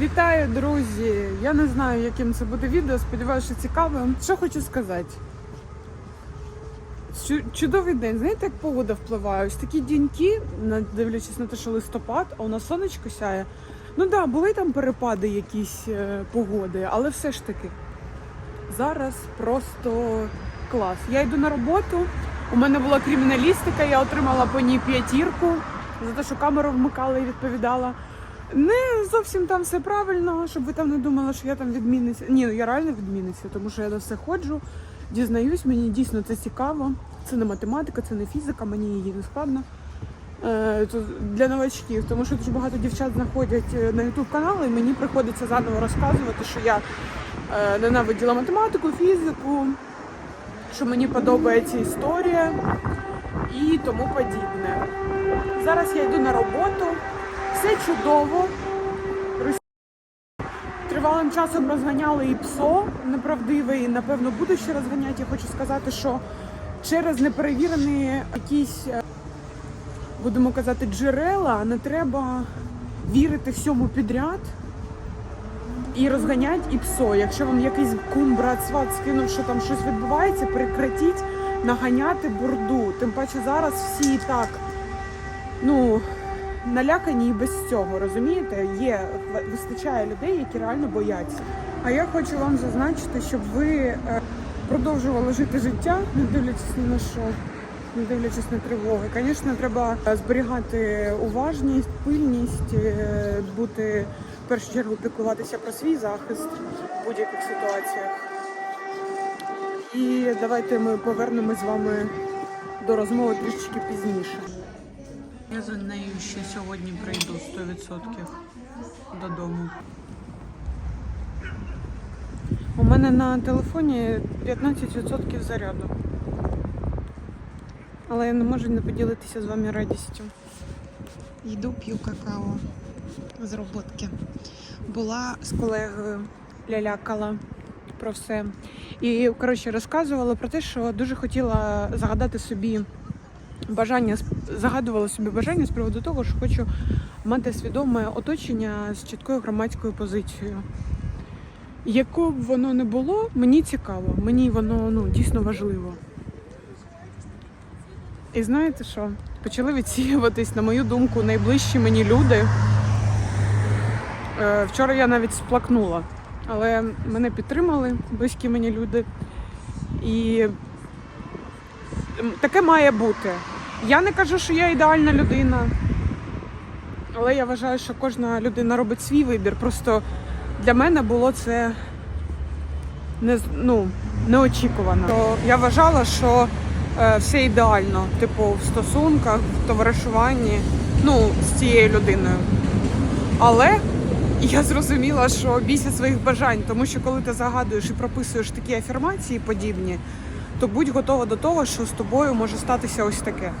Вітаю, друзі! Я не знаю, яким це буде відео. Сподіваюся, що цікавим. Що хочу сказати? Чудовий день. Знаєте, як погода впливає? Ось такі діньки, дивлячись на те, що листопад, а у нас сонечко сяє. Ну так, да, були там перепади якісь е, погоди, але все ж таки зараз просто клас. Я йду на роботу. У мене була криміналістика, я отримала по ній п'ятірку за те, що камеру вмикала і відповідала. Не зовсім там все правильно, щоб ви там не думали, що я там відмінниця. Ні, ну я реально відмінниця, тому що я на все ходжу, дізнаюсь, мені дійсно це цікаво. Це не математика, це не фізика, мені її не складно. Е, для новачків, тому що дуже багато дівчат знаходять е, на YouTube канали, і мені приходиться заново розказувати, що я е, ненавиділа математику, фізику, що мені подобається історія і тому подібне. Зараз я йду на роботу, все чудово. Тривалим часом розганяли і ПСО неправдиве, і напевно буду ще розганяти. Я хочу сказати, що через неперевірені якісь, е, будемо казати, джерела не треба вірити всьому підряд і розганять і ПСО. Якщо вам якийсь кум, брат, сват скинув, що там щось відбувається, прекратіть наганяти бурду. Тим паче зараз всі і так ну, налякані і без цього, розумієте? Є, вистачає людей, які реально бояться. А я хочу вам зазначити, щоб ви е, продовжували жити життя, не дивлячись на що, не дивлячись на тривоги. Звісно, треба зберігати уважність, пильність, е, бути в першу чергу піклуватися про свій захист в будь-яких ситуаціях. І давайте ми повернемось з вами до розмови трішечки пізніше. Я за нею ще сьогодні прийду 100% додому. У мене на телефоні 15% заряду. Але я не можу не поділитися з вами радістю. Йду п'ю какао з роботки. Була з колегою, лялякала про все. І, коротше, розказувала про те, що дуже хотіла загадати собі бажання, загадувала собі бажання з приводу того, що хочу мати свідоме оточення з чіткою громадською позицією. Яко б воно не було, мені цікаво, мені воно ну, дійсно важливо. І знаєте що? Почали відсіюватись, на мою думку, найближчі мені люди. Е, Вчора я навіть сплакнула, але мене підтримали близькі мені люди. І таке має бути. Я не кажу, що я ідеальна людина, але я вважаю, що кожна людина робить свій вибір. Просто для мене було це не, ну, неочікувано. То Я вважала, що е, все ідеально, типу, в стосунках, в товаришуванні, ну, з цією людиною. Але я зрозуміла, що бійся своїх бажань, тому що коли ти загадуєш і прописуєш такі афірмації подібні, то будь готова до того, що з тобою може статися ось таке.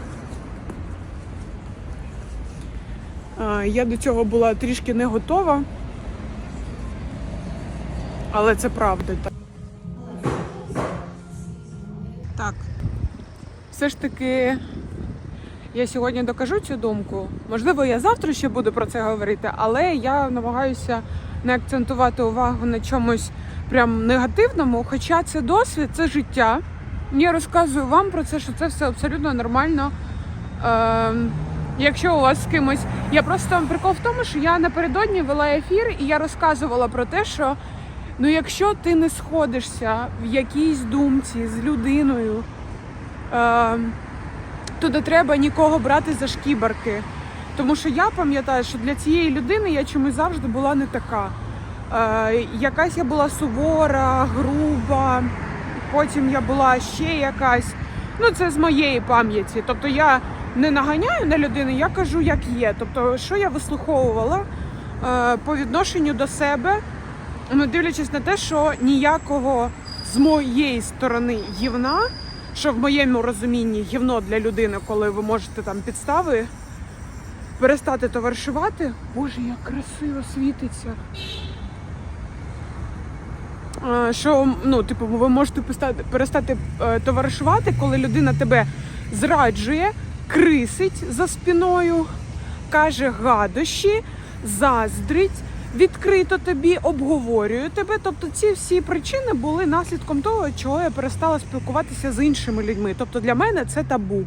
Я до цього була трішки не готова, але це правда. Так. Все ж таки, я сьогодні докажу цю думку. Можливо, я завтра ще буду про це говорити, але я намагаюся не акцентувати увагу на чомусь прям негативному, хоча це досвід, це життя. Я розказую вам про це, що це все абсолютно нормально. Ем, якщо у вас з кимось. Я просто прикол в тому, що я напередодні вела ефір і я розказувала про те, що ну, якщо ти не сходишся в якійсь думці з людиною, ем, то не треба нікого брати за шкібарки. Тому що я пам'ятаю, що для цієї людини я чомусь завжди була не така. Е, якась я була сувора, груба, потім я була ще якась. Ну, це з моєї пам'яті. Тобто я не наганяю на людину, я кажу, як є. Тобто, що я вислуховувала е, по відношенню до себе, ну, дивлячись на те, що ніякого з моєї сторони гівна, що в моєму розумінні гівно для людини, коли ви можете там підстави перестати товаришувати. Боже, як красиво світиться. Що ну, типу, ви можете перестати, е, товаришувати, коли людина тебе зраджує, крисить за спиною, каже гадощі, заздрить, відкрито тобі обговорюю тебе. Тобто ці всі причини були наслідком того, чого я перестала спілкуватися з іншими людьми. Тобто для мене це табу.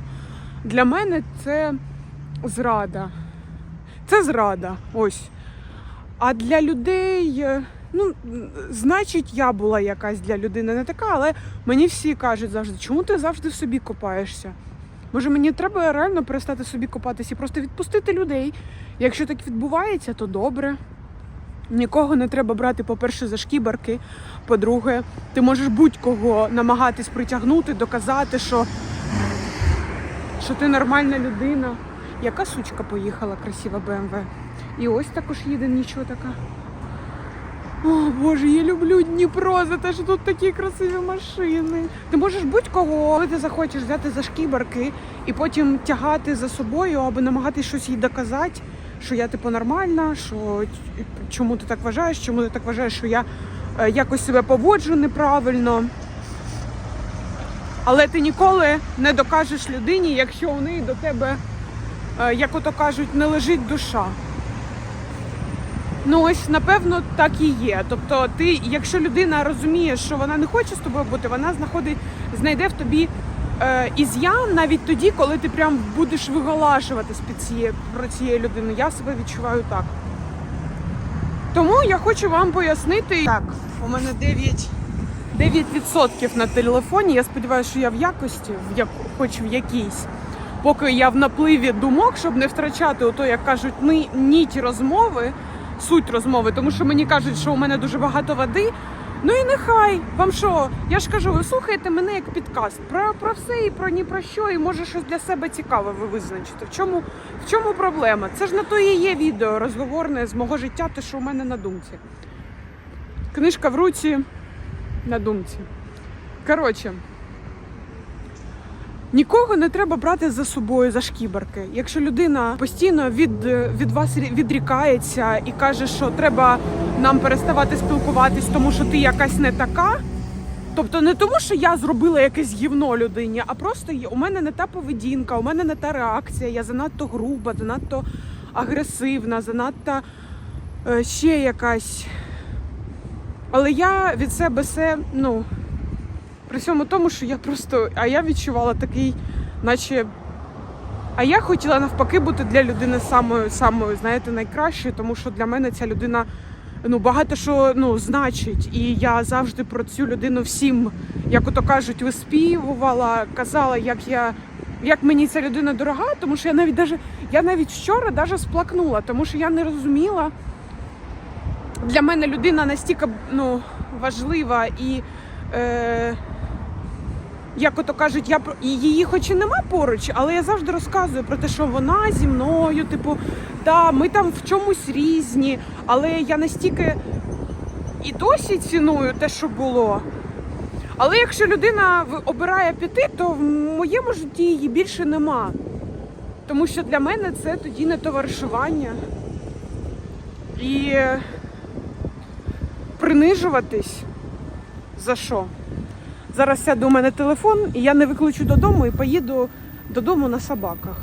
Для мене це зрада. Це зрада. Ось. А для людей, е, ну, значить, я була якась для людини не така, але мені всі кажуть завжди, чому ти завжди в собі копаєшся? Може, мені треба реально перестати собі копатися і просто відпустити людей. Якщо так відбувається, то добре. Нікого не треба брати, по-перше, за шкібарки. По-друге, ти можеш будь-кого намагатись притягнути, доказати, що, що ти нормальна людина. Яка сучка поїхала, красива БМВ. І ось також їде нічого така. О, Боже, я люблю Дніпро за те, що тут такі красиві машини. Ти можеш будь-кого, коли ти захочеш взяти за шкібарки і потім тягати за собою, аби намагатись щось їй доказати, що я типу нормальна, що чому ти так вважаєш, чому ти так вважаєш, що я е, якось себе поводжу неправильно. Але ти ніколи не докажеш людині, якщо у неї до тебе, е, як ото кажуть, не лежить душа. Ну ось напевно так і є. Тобто, ти, якщо людина розуміє, що вона не хоче з тобою бути, вона знаходить, знайде в тобі е, із'ян навіть тоді, коли ти прям будеш виголашуватись під цією про цією людиною. Я себе відчуваю так. Тому я хочу вам пояснити. Так, у мене 9, 9% на телефоні. Я сподіваюся, що я в якості, в як, хоч в якійсь. Поки я в напливі думок, щоб не втрачати ото, як кажуть, ни- ніть розмови, суть розмови, тому що мені кажуть, що у мене дуже багато води. Ну і нехай вам що? Я ж кажу, ви слухаєте мене як підкаст про, про все і про ні про що, і може щось для себе цікаве ви визначите. В чому, в чому проблема? Це ж на то і є відео розговорне з мого життя, те, що у мене на думці. Книжка в руці на думці. Коротше. Нікого не треба брати за собою за шкібарки. Якщо людина постійно від, від вас відрікається і каже, що треба нам переставати спілкуватись, тому що ти якась не така. Тобто не тому, що я зробила якесь гівно людині, а просто у мене не та поведінка, у мене не та реакція, я занадто груба, занадто агресивна, занадто е, ще якась. Але я від себе все, ну, при всьому тому, що я просто. А я відчувала такий, наче. А я хотіла навпаки бути для людини самою, самою, знаєте, найкращою, тому що для мене ця людина ну, багато що ну, значить. І я завжди про цю людину всім, як ото кажуть, виспівувала, казала, як я. Як мені ця людина дорога, тому що я навіть даже, я навіть вчора даже сплакнула, тому що я не розуміла. Для мене людина настільки ну, важлива і е, як ото кажуть, я її хоч і нема поруч, але я завжди розказую про те, що вона зі мною, типу, да, ми там в чомусь різні, але я настільки і досі ціную те, що було. Але якщо людина обирає піти, то в моєму житті її більше нема. Тому що для мене це тоді не товаришування. І принижуватись за що? Зараз сяду у мене телефон, і я не виключу додому і поїду додому на собаках.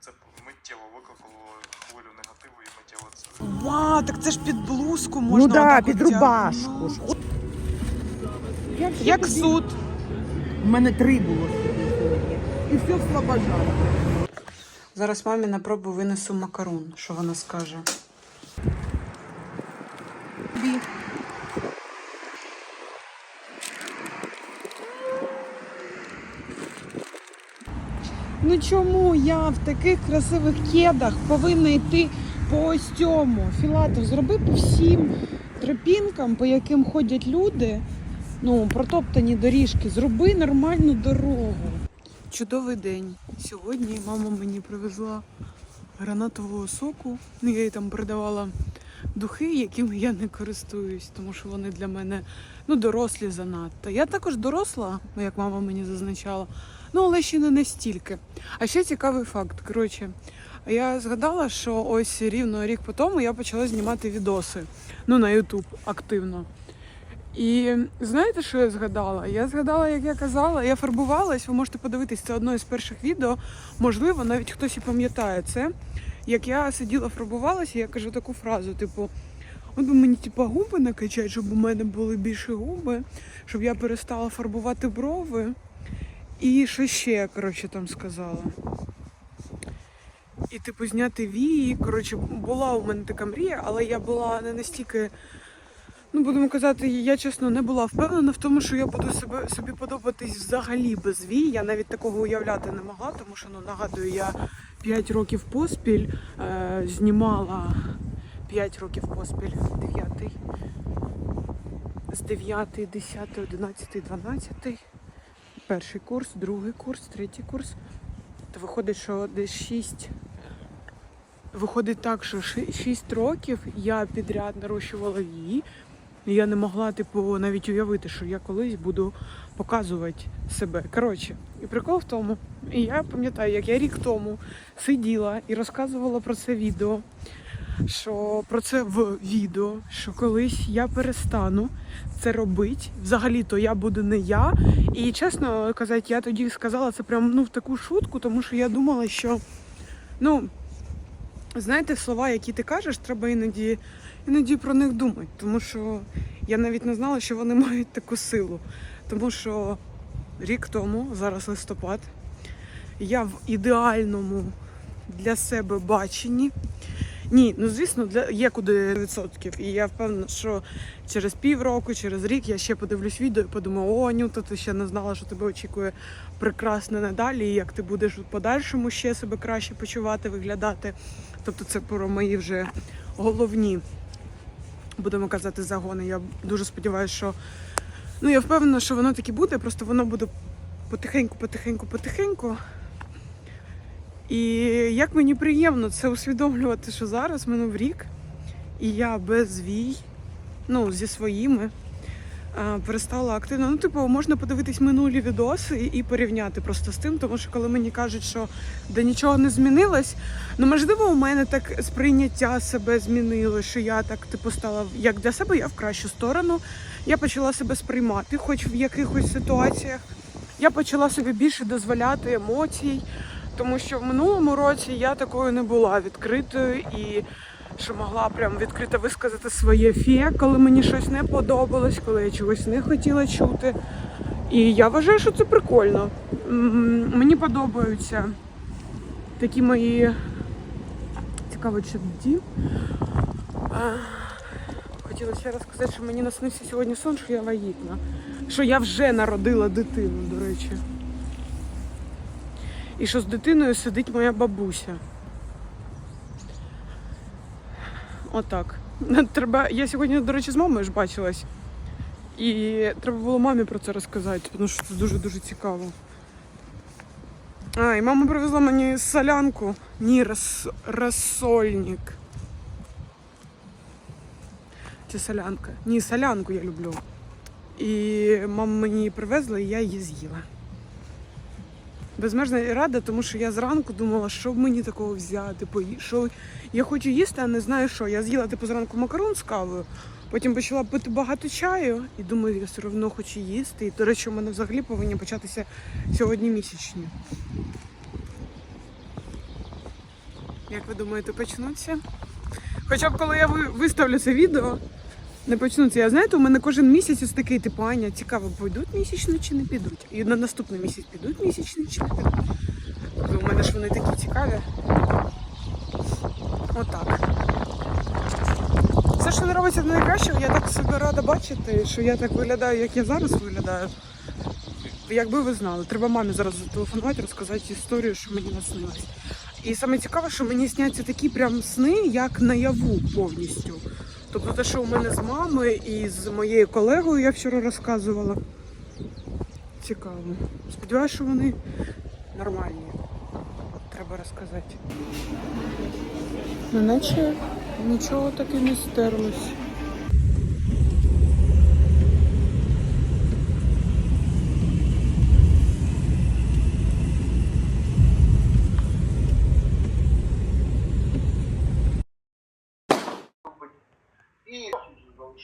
Це миттєво викликало хвилю негативу і миттєво це. Вау, так це ж під блузку можна. Ну да, отак під рубашку. Як суд. У мене три було сьогодні. І все слабожало. Зараз мамі на пробу винесу макарон, що вона скаже. Ну чому я в таких красивих кедах повинна йти по ось цьому? Філатов, зроби по всім тропінкам, по яким ходять люди. Ну, протоптані доріжки, зроби нормальну дорогу. Чудовий день. Сьогодні мама мені привезла гранатового соку. Ну, я їй там продавала духи, якими я не користуюсь, тому що вони для мене ну, дорослі занадто. Я також доросла, ну, як мама мені зазначала, ну але ще не настільки. А ще цікавий факт. Коротше, я згадала, що ось рівно рік по тому я почала знімати відоси ну, на YouTube активно. І знаєте, що я згадала? Я згадала, як я казала, я фарбувалась, ви можете подивитись, це одне з перших відео. Можливо, навіть хтось і пам'ятає це. як я сиділа, фарбувалася, я кажу таку фразу, типу, от би мені типу, губи накачати, щоб у мене були більше губи, щоб я перестала фарбувати брови. І що ще я, коротше, там сказала. І, типу, зняти вії. Коротше, була у мене така мрія, але я була не настільки. Ну, будемо казати, я чесно не була впевнена в тому, що я буду себе собі подобатись взагалі без вій. Я навіть такого уявляти не могла, тому що ну нагадую, я 5 років поспіль е, знімала 5 років поспіль, 9, з 9, 10, 11, 12, перший курс, другий курс, третій курс. То виходить, що десь 6 Виходить так, що 6 років я підряд нарощувала. І я не могла, типу, навіть уявити, що я колись буду показувати себе. Коротше, і прикол в тому, і я пам'ятаю, як я рік тому сиділа і розказувала про це відео, що про це в відео, що колись я перестану це робити. Взагалі-то я буду не я. І чесно казати, я тоді сказала це прям ну в таку шутку, тому що я думала, що ну. Знаєте, слова, які ти кажеш, треба іноді, іноді про них думати, тому що я навіть не знала, що вони мають таку силу. Тому що рік тому, зараз листопад, я в ідеальному для себе баченні. Ні, ну звісно, для є куди відсотків. І я впевнена, що через півроку, через рік я ще подивлюсь відео і подумаю, о, Анюта, ти ще не знала, що тебе очікує прекрасне надалі, і як ти будеш в подальшому ще себе краще почувати, виглядати. Тобто це про мої вже головні, будемо казати, загони. Я дуже сподіваюся, що ну я впевнена, що воно таки буде, просто воно буде потихеньку, потихеньку, потихеньку. І як мені приємно це усвідомлювати, що зараз минув рік, і я без вій, ну, зі своїми, е, перестала активно. Ну, типу, можна подивитись минулі відоси і порівняти просто з тим, тому що коли мені кажуть, що де нічого не змінилось, ну можливо, у мене так сприйняття себе змінило, що я так типу стала як для себе, я в кращу сторону. Я почала себе сприймати, хоч в якихось ситуаціях. Я почала собі більше дозволяти емоцій, тому що в минулому році я такою не була відкритою і що могла прям відкрито висказати своє фє, коли мені щось не подобалось, коли я чогось не хотіла чути. І я вважаю, що це прикольно. Мені подобаються такі мої цікаво, дім. Хотіла ще раз сказати, що мені наснився сьогодні сон, що я вагітна. Що я вже народила дитину, до речі. І що з дитиною сидить моя бабуся. Отак. Треба. Я сьогодні, до речі, з мамою ж бачилась. І треба було мамі про це розказати, тому що це дуже-дуже цікаво. А, і мама привезла мені солянку. Ні, рос... розсольник. Чи солянка? Ні, солянку я люблю. І мама мені її привезла, і я її з'їла. Безмежно рада, тому що я зранку думала, що б мені такого взяти, що я хочу їсти, а не знаю що. Я з'їла типу зранку макарон з кавою, потім почала пити багато чаю і думаю, я все одно хочу їсти. І, до речі, у мене взагалі повинні початися сьогодні місячні. Як ви думаєте, почнуться? Хоча б коли я виставлю це відео, не почнуться. Я знаєте, у мене кожен місяць ось такий типу Аня, цікаво, підуть місячні чи не підуть. І на наступний місяць підуть місячні чи не підуть. У мене ж вони такі цікаві. Отак. Все, що не робиться найкращого, я так себе рада бачити, що я так виглядаю, як я зараз виглядаю. Якби ви знали, треба мамі зараз зателефонувати, розказати історію, що мені наснилось. І саме цікаве, що мені сняться такі прям сни, як наяву повністю. Тобто те, що у мене з мамою і з моєю колегою я вчора розказувала. Цікаво. Сподіваюся, що вони нормальні. Треба розказати. Ну, наче нічого таки не стерлось.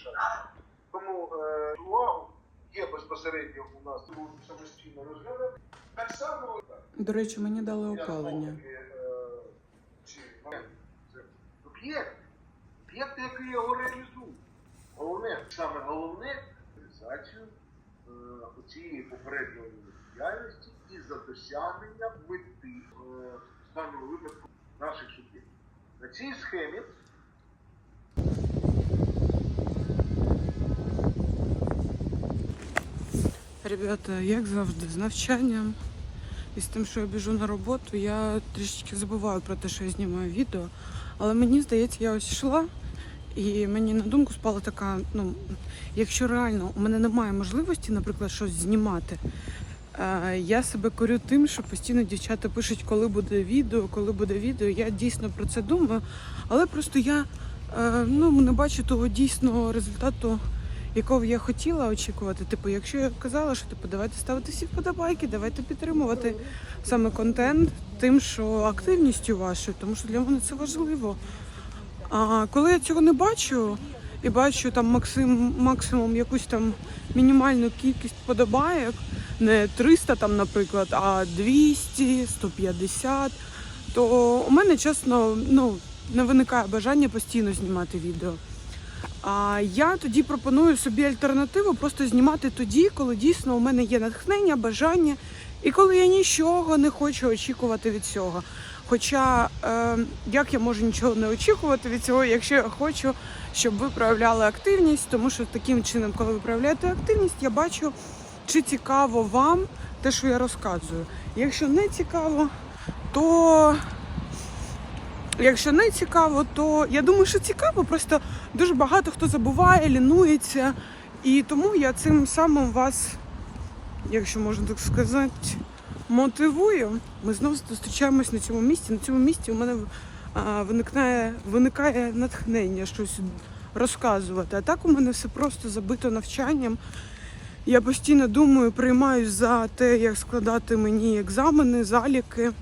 Залишається. Тому е, увагу є безпосередньо у нас самостійно розглядати. Так само До речі, мені дали опалення. е, об'єкт, об'єкт, який його реалізує. Головне, саме головне, реалізацію е, цієї попередньої діяльності і за досягнення мети е, в даному випадку наших суб'єктів. На цій схемі Ребята, як завжди, з навчанням і з тим, що я біжу на роботу, я трішечки забуваю про те, що я знімаю відео. Але мені здається, я ось йшла, і мені на думку спала така: ну, якщо реально у мене немає можливості, наприклад, щось знімати, е, я себе корю тим, що постійно дівчата пишуть, коли буде відео, коли буде відео. Я дійсно про це думаю, але просто я е, ну, не бачу того дійсного результату якого я хотіла очікувати. Типу, якщо я казала, що типу, давайте ставити всі вподобайки, давайте підтримувати саме контент тим, що активністю вашою, тому що для мене це важливо. А коли я цього не бачу і бачу там максим, максимум якусь там мінімальну кількість вподобайок, не 300 там, наприклад, а 200, 150, то у мене чесно ну, не виникає бажання постійно знімати відео. А я тоді пропоную собі альтернативу просто знімати тоді, коли дійсно у мене є натхнення, бажання, і коли я нічого не хочу очікувати від цього. Хоча е, як я можу нічого не очікувати від цього, якщо я хочу, щоб ви проявляли активність, тому що таким чином, коли ви проявляєте активність, я бачу, чи цікаво вам те, що я розказую. Якщо не цікаво, то Якщо не цікаво, то я думаю, що цікаво. Просто дуже багато хто забуває, лінується. І тому я цим самим вас, якщо можна так сказати, мотивую. Ми знову зустрічаємось на цьому місці. На цьому місці у мене а, виникає, виникає натхнення щось розказувати. А так у мене все просто забито навчанням. Я постійно думаю, приймаюсь за те, як складати мені екзамени, заліки.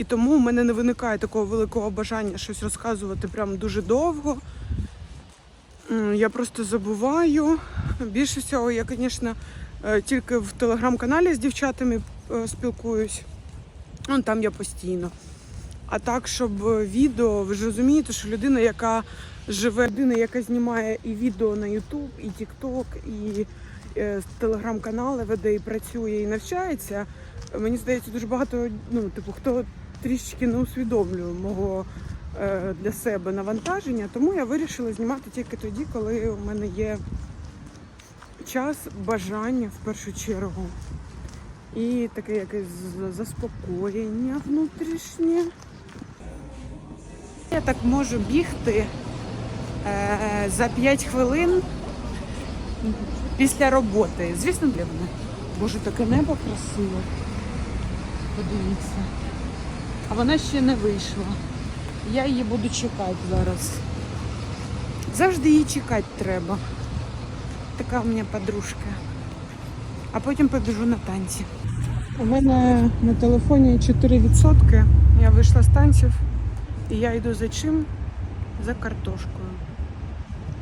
І тому у мене не виникає такого великого бажання щось розказувати прям дуже довго. Я просто забуваю. Більше всього, я, звісно, е, тільки в телеграм-каналі з дівчатами е, спілкуюсь. Ну, там я постійно. А так, щоб е, відео, ви ж розумієте, що людина, яка живе, людина, яка знімає і відео на YouTube, і TikTok, і телеграм-канали веде, і працює, і навчається. Мені здається, дуже багато, ну, типу, хто трішечки не усвідомлює мого е, для себе навантаження, тому я вирішила знімати тільки тоді, коли у мене є час, бажання в першу чергу. І таке якесь заспокоєння внутрішнє. Я так можу бігти е, за 5 хвилин після роботи. Звісно, для мене. Боже, таке небо красиве. Подивіться. А вона ще не вийшла. Я її буду чекати зараз. Завжди її чекати треба. Така у мене подружка. А потім побіжу на танці. У мене на телефоні 4%. Я вийшла з танців і я йду за чим? За картошкою.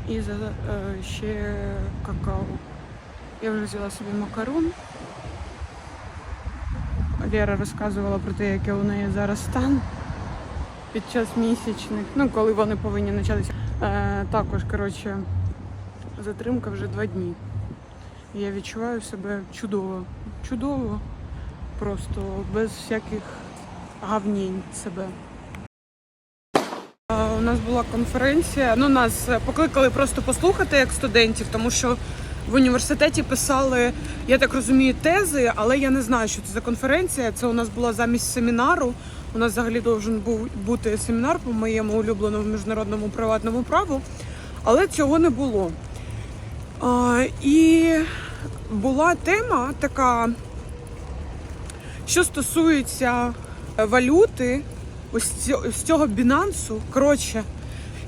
І за е, ще какао. Я вже взяла собі макарон. Лера розказувала про те, який у неї зараз стан під час місячних, ну коли вони повинні початися. Е, також, коротше, затримка вже два дні. Я відчуваю себе чудово. Чудово. Просто без всяких гавнінь себе. Е, У нас була конференція. Ну, нас покликали просто послухати як студентів, тому що в університеті писали, я так розумію, тези, але я не знаю, що це за конференція. Це у нас була замість семінару. У нас взагалі должен був бути семінар по моєму улюбленому міжнародному приватному праву, але цього не було. А, і була тема така, що стосується валюти, ось з цього бінансу. Коротше,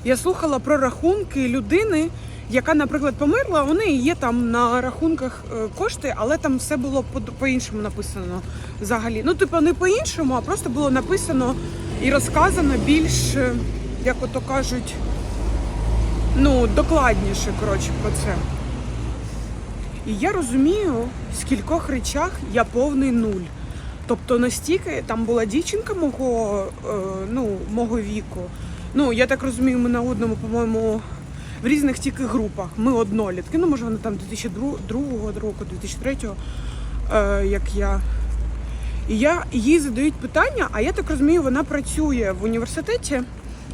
я слухала про рахунки людини, яка, наприклад, померла. У неї є там на рахунках е, кошти, але там все було по- по-іншому написано взагалі. Ну, типу, не по-іншому, а просто було написано і розказано більш, е, як ото кажуть, ну, докладніше, коротше, про це. І я розумію, в скількох речах я повний нуль. Тобто настільки там була дівчинка мого, е, ну, мого віку, Ну, я так розумію, ми на одному, по-моєму, в різних тільки групах. Ми однолітки. Ну, може, вони там 2002 року, 2003, е, як я. І я їй задають питання, а я так розумію, вона працює в університеті.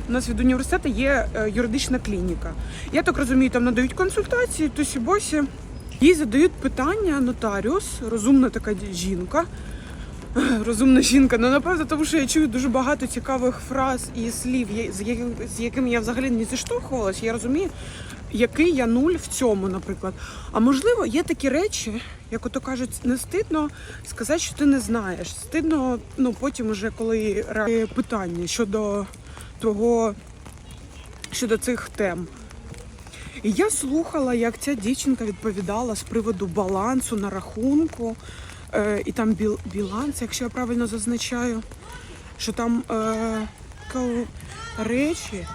У нас від університету є е, юридична клініка. Я так розумію, там надають консультації, тосі босі. Їй задають питання нотаріус, розумна така жінка. Розумна жінка. Ну напевно, тому що я чую дуже багато цікавих фраз і слів, з яким- з якими я взагалі не зіштовхувалась. Я розумію, який я нуль в цьому, наприклад. А можливо, є такі речі, як ото кажуть, не стидно сказати, що ти не знаєш. Стидно, ну потім, уже коли питання щодо твого щодо цих тем. І я слухала, як ця дівчинка відповідала з приводу балансу на рахунку. Е, і там біл, біланс, якщо я правильно зазначаю, що там е, речі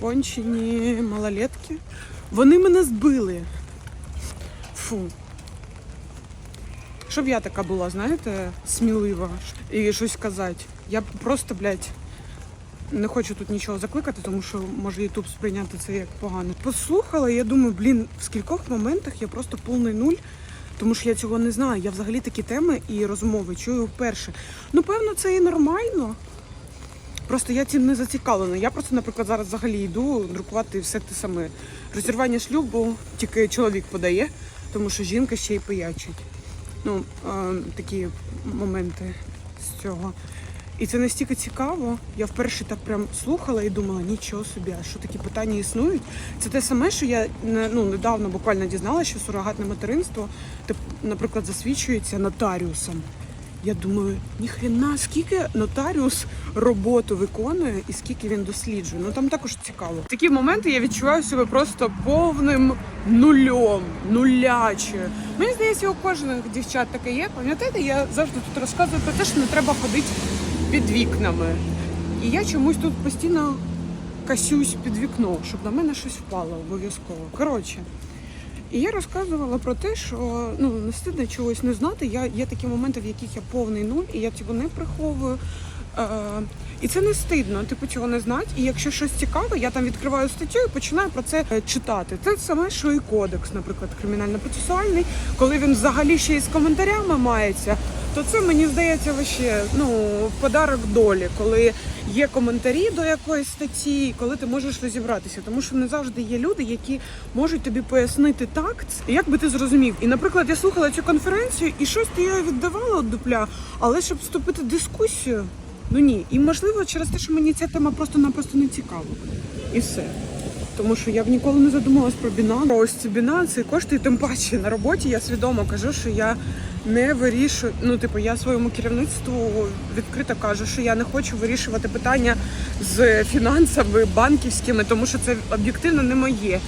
кончені малолетки. Вони мене збили. Фу. Щоб я така була, знаєте, смілива і щось сказати. Я просто, блядь, не хочу тут нічого закликати, тому що може Ютуб сприйняти це як погано. Послухала, я думаю, блін, в скількох моментах я просто повний нуль, тому що я цього не знаю. Я взагалі такі теми і розмови чую вперше. Ну, певно, це і нормально. Просто я цим не зацікавлена. Я просто, наприклад, зараз взагалі йду друкувати все те саме. Розірвання шлюбу тільки чоловік подає, тому що жінка ще й пиячить. Ну, е, такі моменти з цього. І це настільки цікаво. Я вперше так прям слухала і думала, нічого собі, а що такі питання існують. Це те саме, що я ну, недавно буквально дізналася, що сурогатне материнство, наприклад, засвідчується нотаріусом. Я думаю, ніхрена, скільки нотаріус роботу виконує і скільки він досліджує. Ну там також цікаво. Такі моменти я відчуваю себе просто повним нульом, нуляче. Мені здається, у кожних дівчат таке є. Пам'ятаєте, я завжди тут розказую про те, що не треба ходити під вікнами. І я чомусь тут постійно касюсь під вікно, щоб на мене щось впало обов'язково. Коротше. І я розказувала про те, що ну не стидно чогось не знати. Я є такі моменти, в яких я повний нуль, і я цього не приховую. Е, і це не стидно, типу цього не знати. І якщо щось цікаве, я там відкриваю статтю і починаю про це е, читати. Це саме, що і кодекс, наприклад, кримінально-процесуальний, коли він взагалі ще й з коментарями мається, то це мені здається вообще, ну подарок долі, коли є коментарі до якоїсь статті, коли ти можеш розібратися, тому що не завжди є люди, які можуть тобі пояснити так, як би ти зрозумів. І, наприклад, я слухала цю конференцію, і щось то я віддавала от дупля, але щоб вступити в дискусію, ну ні. І можливо, через те, що мені ця тема просто-напросто не цікава. І все. Тому що я б ніколи не задумалась про Binance. Ось ці і кошти, і тим паче на роботі я свідомо кажу, що я не вирішую. Ну, типу, я своєму керівництву відкрито кажу, що я не хочу вирішувати питання з фінансами банківськими, тому що це об'єктивно не моє.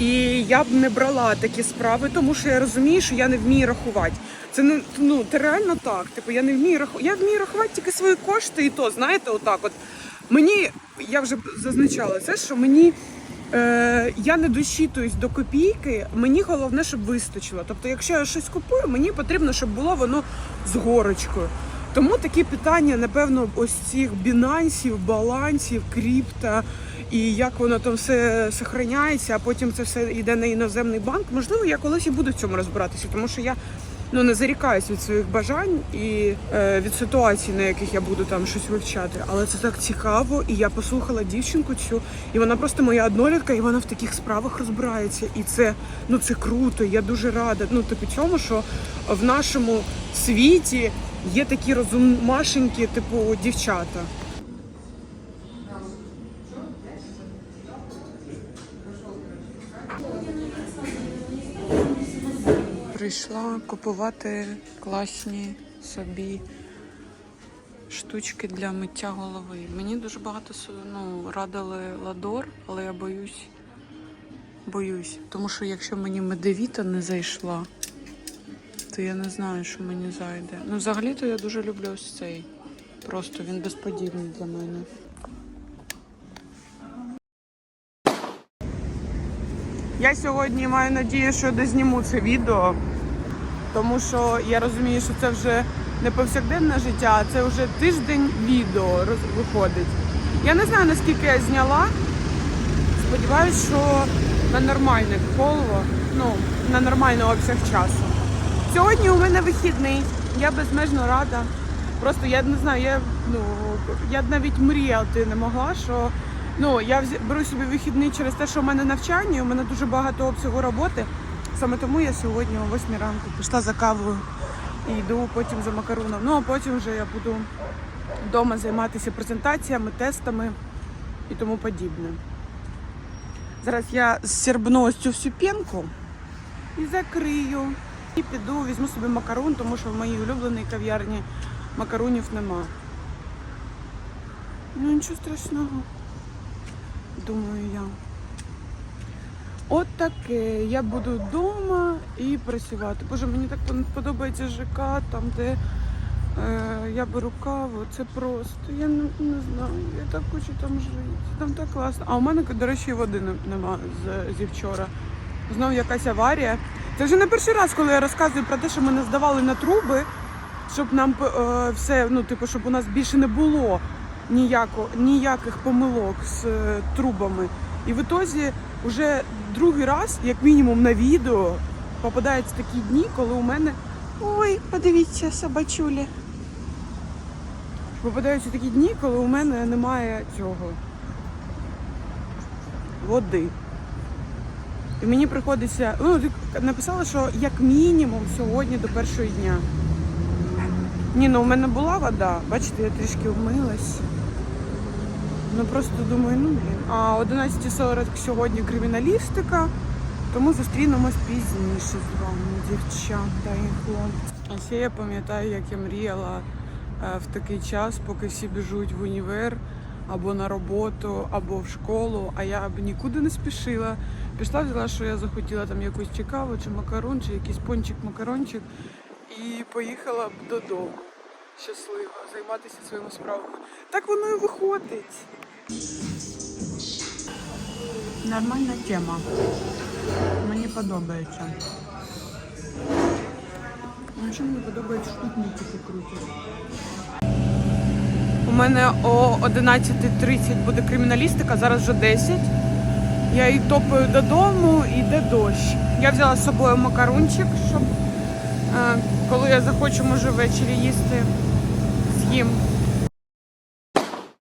І я б не брала такі справи, тому що я розумію, що я не вмію рахувати. Це не ну це реально так. Типу, я не вмію рахувати. Я вмію рахувати тільки свої кошти, і то знаєте, отак. От мені я вже зазначала це, що мені. Е, я не дочитуюсь до копійки, мені головне, щоб вистачило. Тобто, якщо я щось купую, мені потрібно, щоб було воно з горочкою. Тому такі питання, напевно, ось цих бінансів, балансів, крипта і як воно там все сохраняється, а потім це все йде на іноземний банк. Можливо, я колись і буду в цьому розбиратися, тому що я ну не зарікаюсь від своїх бажань і е, від ситуацій, на яких я буду там щось вивчати. Але це так цікаво, і я послухала дівчинку цю, і вона просто моя однолітка, і вона в таких справах розбирається. І це ну це круто. Я дуже рада. Ну типу цьому, що в нашому світі є такі розумашенькі, типу дівчата. Прийшла купувати класні собі штучки для миття голови. Мені дуже багато ну, радили ладор, але я боюсь. Боюсь. Тому що якщо мені медевіта не зайшла, то я не знаю, що мені зайде. Ну, взагалі-то я дуже люблю ось цей. Просто він безподібний для мене. Я сьогодні маю надію, що дозніму це відео, тому що я розумію, що це вже не повсякденне життя, а це вже тиждень відео виходить. Я не знаю, наскільки я зняла. Сподіваюсь, що на нормальне коло, ну, на нормальний обсяг часу. Сьогодні у мене вихідний. Я безмежно рада. Просто я не знаю, я, ну, я навіть мріяти не могла, що ну, я беру собі вихідний через те, що в мене навчання, у мене дуже багато обсягу роботи. Саме тому я сьогодні о 8 ранку пішла за кавою і йду потім за макароном. Ну а потім вже я буду вдома займатися презентаціями, тестами і тому подібне. Зараз я зсербну ось цю всю пінку і закрию. І піду, візьму собі макарон, тому що в моїй улюбленій кав'ярні макаронів нема. Ну нічого страшного. Думаю я. От таке. Я буду вдома і працювати. Боже, мені так подобається ЖК, там, де е, я беру каву. Це просто. Я не, не знаю. Я так хочу там жити. Там так класно. А у мене, до речі, води нема з, зі вчора. Знов якась аварія. Це вже не перший раз, коли я розказую про те, що ми не здавали на труби, щоб нам е, все, ну, типу, щоб у нас більше не було ніяко, ніяких помилок з е, трубами. І в ітозі вже другий раз, як мінімум на відео, попадаються такі дні, коли у мене. Ой, подивіться, собачулі. Попадаються такі дні, коли у мене немає цього води. І мені приходиться. Ну, ти написала, що як мінімум сьогодні до першого дня. Ні, ну у мене була вода. Бачите, я трішки вмилась. Ну просто думаю, ну блін. А о 11.40 сьогодні криміналістика, тому зустрінемось пізніше з вами, дівчата і хлопці. А ще я пам'ятаю, як я мріяла е, в такий час, поки всі біжуть в універ або на роботу, або в школу, а я б нікуди не спішила. Пішла, взяла, що я захотіла там якусь чи каву, чи макарон, чи якийсь пончик-макарончик, і поїхала б додому. Щаслива, займатися своїми справами. Так воно і виходить. Нормальна тема. Мені подобається. Ну, що мені подобається штутники крутять. У мене о 11.30 буде криміналістика, зараз вже 10. Я її топаю додому, і йде дощ. Я взяла з собою макарончик, щоб коли я захочу, може ввечері їсти, з'їм.